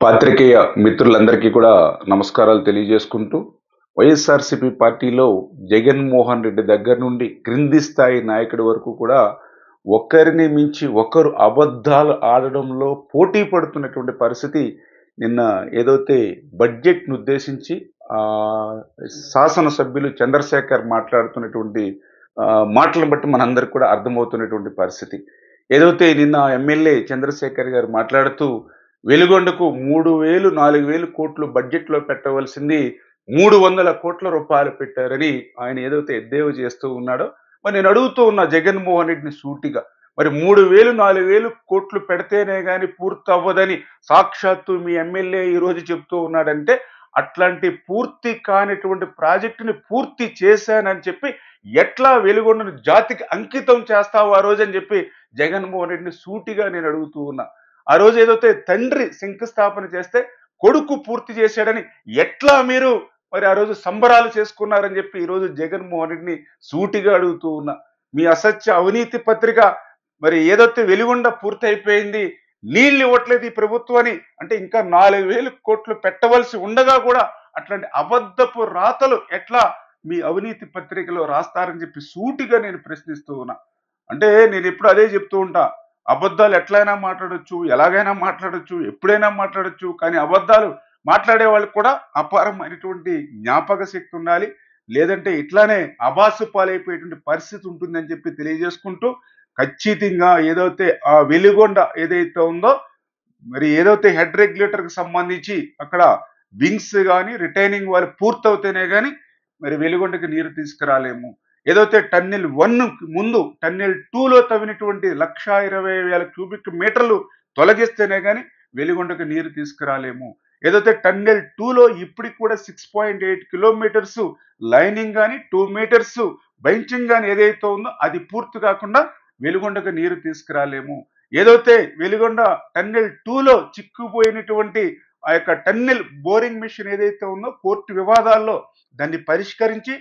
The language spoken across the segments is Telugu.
పాత్రికేయ మిత్రులందరికీ కూడా నమస్కారాలు తెలియజేసుకుంటూ వైఎస్ఆర్సీపీ పార్టీలో జగన్మోహన్ రెడ్డి దగ్గర నుండి క్రింది స్థాయి నాయకుడి వరకు కూడా ఒకరిని మించి ఒకరు అబద్ధాలు ఆడడంలో పోటీ పడుతున్నటువంటి పరిస్థితి నిన్న ఏదైతే బడ్జెట్ను ఉద్దేశించి శాసనసభ్యులు చంద్రశేఖర్ మాట్లాడుతున్నటువంటి మాటలను బట్టి మనందరికి కూడా అర్థమవుతున్నటువంటి పరిస్థితి. ఏదైతే నిన్న ఎమ్మెల్యే చంద్రశేఖర్ గారు మాట్లాడుతూ వెలుగొండకు మూడు వేలు నాలుగు వేలు కోట్లు బడ్జెట్లో పెట్టవలసింది మూడు వందల కోట్ల రూపాయలు పెట్టారని ఆయన ఏదైతే ఎద్దేవా చేస్తూ ఉన్నాడో మరి నేను అడుగుతూ ఉన్న జగన్మోహన్ రెడ్డిని సూటిగా మరి మూడు వేలు నాలుగు వేలు కోట్లు పెడితేనే కానీ పూర్తి అవ్వదని సాక్షాత్తు మీ ఎమ్మెల్యే ఈ రోజు చెప్తూ ఉన్నాడంటే అట్లాంటి పూర్తి కానిటువంటి ప్రాజెక్టుని పూర్తి చేశానని చెప్పి ఎట్లా వెలుగొండను జాతికి అంకితం చేస్తావు ఆ రోజు అని చెప్పి జగన్మోహన్ రెడ్డిని సూటిగా నేను అడుగుతూ ఉన్నా. ఆ రోజు ఏదైతే తండ్రి శంకుస్థాపన చేస్తే కొడుకు పూర్తి చేశాడని ఎట్లా మీరు మరి ఆ రోజు సంబరాలు చేసుకున్నారని చెప్పి ఈరోజు జగన్మోహన్ రెడ్డిని సూటిగా అడుగుతూ ఉన్నా. మీ అసత్య అవినీతి పత్రిక మరి ఏదైతే వెలుగొండ పూర్తి అయిపోయింది నీళ్ళు ఇవ్వట్లేదు ఈ ప్రభుత్వాన్ని అంటే ఇంకా నాలుగు వేలు కోట్లు పెట్టవలసి ఉండగా కూడా అట్లాంటి అబద్ధపు రాతలు ఎట్లా మీ అవినీతి పత్రికలో రాస్తారని చెప్పి సూటిగా నేను ప్రశ్నిస్తూ ఉన్నా. అంటే నేను ఎప్పుడు అదే చెప్తూ ఉంటా అబద్ధాలు ఎట్లయినా మాట్లాడచ్చు ఎలాగైనా మాట్లాడచ్చు ఎప్పుడైనా మాట్లాడచ్చు కానీ అబద్ధాలు మాట్లాడే వాళ్ళకి కూడా అపారమైనటువంటి జ్ఞాపక శక్తి ఉండాలి. లేదంటే ఇట్లానే అబాసు పాలైపోయేటువంటి పరిస్థితి ఉంటుందని చెప్పి తెలియజేసుకుంటూ ఖచ్చితంగా ఏదైతే ఆ వెలుగొండ ఏదైతే ఉందో మరి ఏదైతే హెడ్ రెగ్యులేటర్కి సంబంధించి అక్కడ వింగ్స్ కానీ రిటైనింగ్ వాళ్ళు పూర్తవుతేనే కానీ మరి వెలుగొండకి నీరు తీసుకురాలేము. ఏదైతే టన్నెల్ వన్ ముందు టన్నెల్ టూలో తవ్వినటువంటి లక్ష ఇరవై వేల క్యూబిక్ మీటర్లు తొలగిస్తేనే కానీ వెలుగొండకు నీరు తీసుకురాలేము. ఏదైతే టన్నెల్ టూలో ఇప్పటికి కూడా six point eight kilometres lining కానీ టూ మీటర్స్ బెంచింగ్ కానీ ఏదైతే ఉందో అది పూర్తి కాకుండా వెలుగొండకు నీరు తీసుకురాలేము. ఏదైతే వెలుగొండ టన్నెల్ టూలో చిక్కుపోయినటువంటి ఆ యొక్క టన్నెల్ బోరింగ్ మిషన్ ఏదైతే ఉందో కోర్టు వివాదాల్లో దాన్ని పరిష్కరించి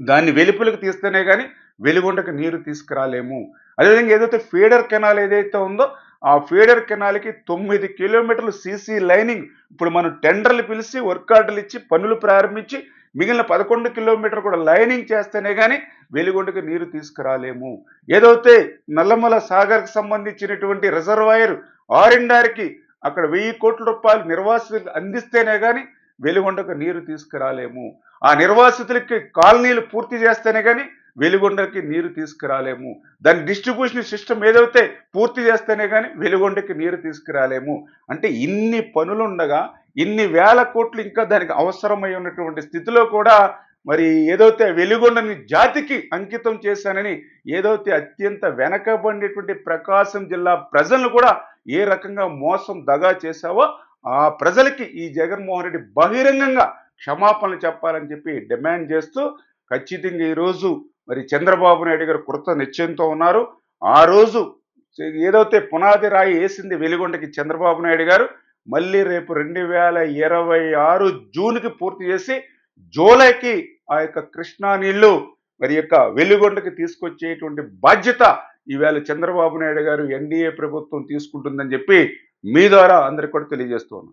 దాన్ని వెలుపులకు తీస్తేనే కానీ వెలుగుండకు నీరు తీసుకురాలేము. అదేవిధంగా ఏదైతే ఫీడర్ కెనాల్ ఏదైతే ఉందో ఆ ఫీడర్ కెనాల్కి తొమ్మిది కిలోమీటర్లు సీసీ లైనింగ్ ఇప్పుడు మనం టెండర్లు పిలిచి వర్క్ ఆర్డర్లు ఇచ్చి పనులు ప్రారంభించి మిగిలిన పదకొండు కిలోమీటర్ కూడా లైనింగ్ చేస్తేనే కానీ వెలుగొండకు నీరు తీసుకురాలేము. ఏదైతే నల్లమల సాగర్కి సంబంధించినటువంటి రిజర్వాయర్ ఆరిండారికి అక్కడ వెయ్యి కోట్ల రూపాయలు నిర్వాసితులకు అందిస్తేనే కానీ వెలుగొండకు నీరు తీసుకురాలేము. ఆ నిర్వాసితులకి కాలనీలు పూర్తి చేస్తేనే కానీ వెలుగొండకి నీరు తీసుకురాలేము. దాని డిస్ట్రిబ్యూషన్ సిస్టమ్ ఏదైతే పూర్తి చేస్తేనే కానీ వెలుగొండకి నీరు తీసుకురాలేము. అంటే ఇన్ని పనులుండగా ఇన్ని వేల కోట్లు ఇంకా దానికి అవసరమై ఉన్నటువంటి స్థితిలో కూడా మరి ఏదైతే వెలుగొండని జాతికి అంకితం చేశానని ఏదైతే అత్యంత వెనకబడినటువంటి ప్రకాశం జిల్లా ప్రజలను కూడా ఏ రకంగా మోసం దగా చేశావో ఆ ప్రజలకి ఈ జగన్మోహన్ రెడ్డి బహిరంగంగా క్షమాపణలు చెప్పాలని చెప్పి డిమాండ్ చేస్తూ ఖచ్చితంగా ఈరోజు మరి చంద్రబాబు నాయుడు గారు కృత నిశ్చయంతో ఉన్నారు. ఆ రోజు ఏదైతే పునాది రాయి వేసింది వెలిగొండకి చంద్రబాబు నాయుడు గారు మళ్ళీ రేపు రెండు వేల ఇరవై ఆరు జూన్కి పూర్తి చేసి జూలైకి ఆ యొక్క కృష్ణా నీళ్ళు మరి యొక్క వెలుగొండకి తీసుకొచ్చేటువంటి బాధ్యత ఈవేళ చంద్రబాబు నాయుడు గారు ఎన్డీఏ ప్రభుత్వం తీసుకుంటుందని చెప్పి మీ ద్వారా అందరికి కూడా తెలియజేస్తున్నాను